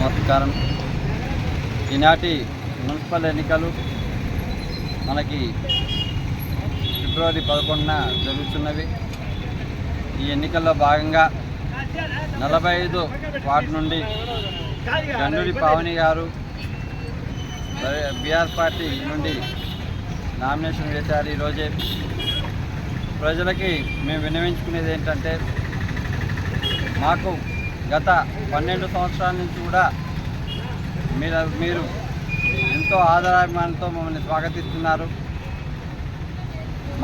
నమస్కారం ఈనాటి మున్సిపల్ ఎన్నికలు మనకి ఫిబ్రవరి పదకొండున జరుగుతున్నవి. ఈ ఎన్నికల్లో భాగంగా నలభై ఐదు వార్డు నుండి గండూరి పావని గారు బీఆర్ పార్టీ నుండి నామినేషన్ వేశారు ఈరోజే. ప్రజలకి మేము విన్నవించుకునేది ఏంటంటే మాకు గత పన్నెండు సంవత్సరాల నుంచి కూడా మీరు మీరు ఎంతో ఆదరాభిమానంతో మమ్మల్ని స్వాగతిస్తున్నారు.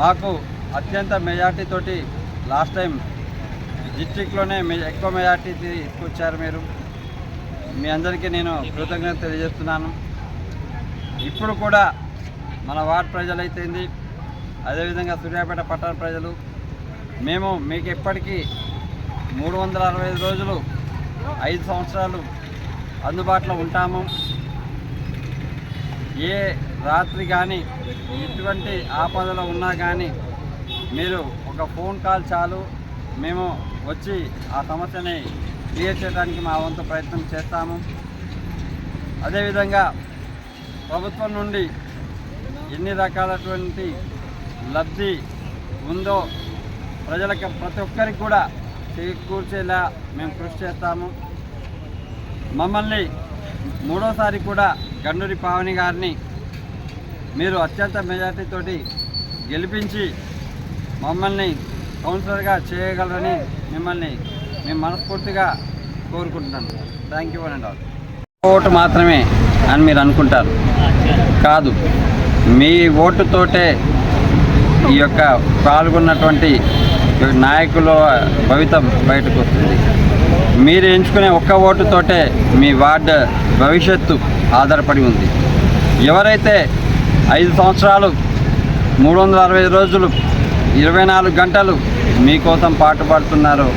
మాకు అత్యంత మెజార్టీతోటి లాస్ట్ టైం డిస్టిక్లోనే మీ ఎక్కువ మెజార్టీ తీసుకొచ్చారు మీరు. మీ అందరికీ నేను కృతజ్ఞత తెలియజేస్తున్నాను. ఇప్పుడు కూడా మన వార్డ్ ప్రజలైతేంది అదేవిధంగా సూర్యాపేట పట్టణ ప్రజలు మేము మీకు ఎప్పటికీ మూడు వందల అరవై ఐదు రోజులు ఐదు సంవత్సరాలు అందుబాటులో ఉంటాము. ఏ రాత్రి కానీ ఎటువంటి ఆపదలో ఉన్నా కానీ మీరు ఒక ఫోన్ కాల్ చాలు. మేము వచ్చి ఆ సమస్యని క్లియర్ చేయడానికి మా వంతు ప్రయత్నం చేస్తాము. అదేవిధంగా ప్రభుత్వం నుండి ఎన్ని రకాలటువంటి లబ్ధి ఉందో ప్రజలకు ప్రతి ఒక్కరికి కూడా చేకూర్చేలా మేము కృషి చేస్తాము. మమ్మల్ని మూడోసారి కూడా గండూరి పావని గారిని మీరు అత్యంత మెజార్టీతోటి గెలిపించి మమ్మల్ని కౌన్సిలర్గా చేయగలరని మిమ్మల్ని మేము మనస్ఫూర్తిగా కోరుకుంటున్నాను. Thank you and all vote మాత్రమే అని మీరు అనుకుంటారు. కాదు మీ ఓటుతోటే ఈ యొక్క పాల్గొన్నటువంటి నాయకుల భవితం బయటకు వస్తుంది. మీరు ఎంచుకునే ఒక్క ఓటుతోటే మీ వార్డు భవిష్యత్తు ఆధారపడి ఉంది. ఎవరైతే ఐదు సంవత్సరాలు మూడు వందల అరవై రోజులు ఇరవై నాలుగు గంటలు మీకోసం పాటుపడుతున్నారో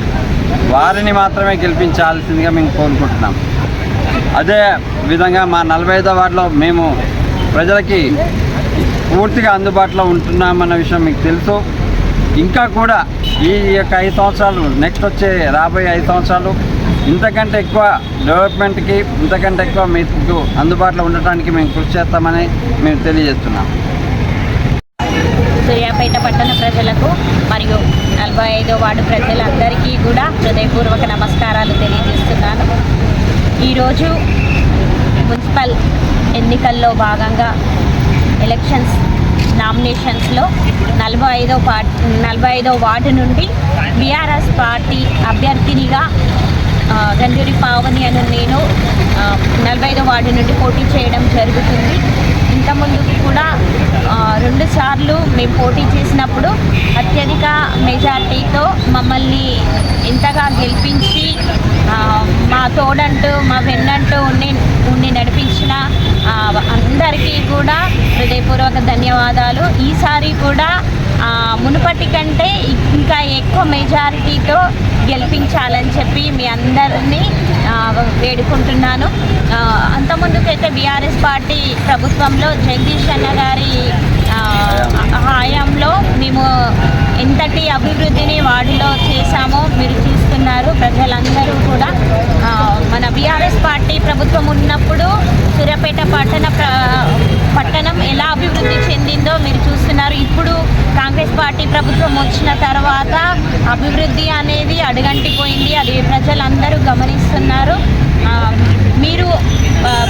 వారిని మాత్రమే గెలిపించాల్సిందిగా మేము కోరుకుంటున్నాం. అదే విధంగా మా నలభై ఐదో వార్డులో మేము ప్రజలకి పూర్తిగా అందుబాటులో ఉంటున్నామన్న విషయం మీకు తెలుసు. ఇంకా కూడా ఈ యొక్క ఐదు సంవత్సరాలు నెక్స్ట్ వచ్చే రాబోయే ఐదు సంవత్సరాలు ఇంతకంటే ఎక్కువ డెవలప్మెంట్కి ఇంతకంటే ఎక్కువ మీకు అందుబాటులో ఉండటానికి మేము కృషి చేస్తామని మేము తెలియజేస్తున్నాం. సూర్యాపేట పట్టణ ప్రజలకు మరియు నలభై ఐదో వార్డు ప్రజలందరికీ కూడా హృదయపూర్వక నమస్కారాలు తెలియజేస్తున్నాను. ఈరోజు మున్సిపల్ ఎన్నికల్లో భాగంగా ఎలక్షన్స్ నామినేషన్స్లో నలభై ఐదో పార్ట్ నలభై ఐదో వార్డు నుండి బీఆర్ఎస్ పార్టీ అభ్యర్థినిగా గంజూరి పావని అని నేను నలభై ఐదో వార్డు నుండి పోటీ చేయడం జరుగుతుంది. ఇంతకుముందు కూడా రెండు సార్లు మేము పోటీ చేసినప్పుడు అత్యధిక మెజార్టీతో మమ్మల్ని ఎంతగా గెలిపించి మా తోడంటూ మా వెన్నంటూ ఉండి ఉండి నడిపించిన అందరికీ కూడా హృదయపూర్వక ధన్యవాదాలు. ఈసారి కూడా మునుపటి కంటే ఇంకా ఎక్కువ మెజారిటీతో గెలిపించాలని చెప్పి మీ అందరినీ వేడుకుంటున్నాను. ఆ, అంతకుముందుకైతే బీఆర్ఎస్ పార్టీ ప్రభుత్వంలో జగదీష్ అన్న గారి హయాంలో మేము ఎంతటి అభివృద్ధిని వాడిలో చేశామో మీరు ప్రజలందరూ కూడా మన బీఆర్ఎస్ పార్టీ ప్రభుత్వం ఉన్నప్పుడు సూర్యాపేట పట్టణ పట్టణం ఎలా అభివృద్ధి చెందిందో మీరు చూస్తున్నారు. ఇప్పుడు కాంగ్రెస్ పార్టీ ప్రభుత్వం వచ్చిన తర్వాత అభివృద్ధి అనేది అడుగంటిపోయింది. అది ప్రజలందరూ గమనిస్తున్నారు. మీరు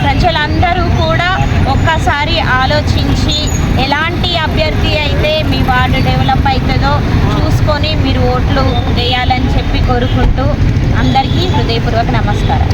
ప్రజలందరూ కూడా ఒక్కసారి ఆలోచించి ఎలాంటి అభ్యర్థి అయితే మీ వార్డు డెవలప్ అవుతుందో చూసుకొని మీరు ఓట్లు వేయాలని చెప్పి కోరుకుంటూ అందరికీ హృదయపూర్వక నమస్కారం.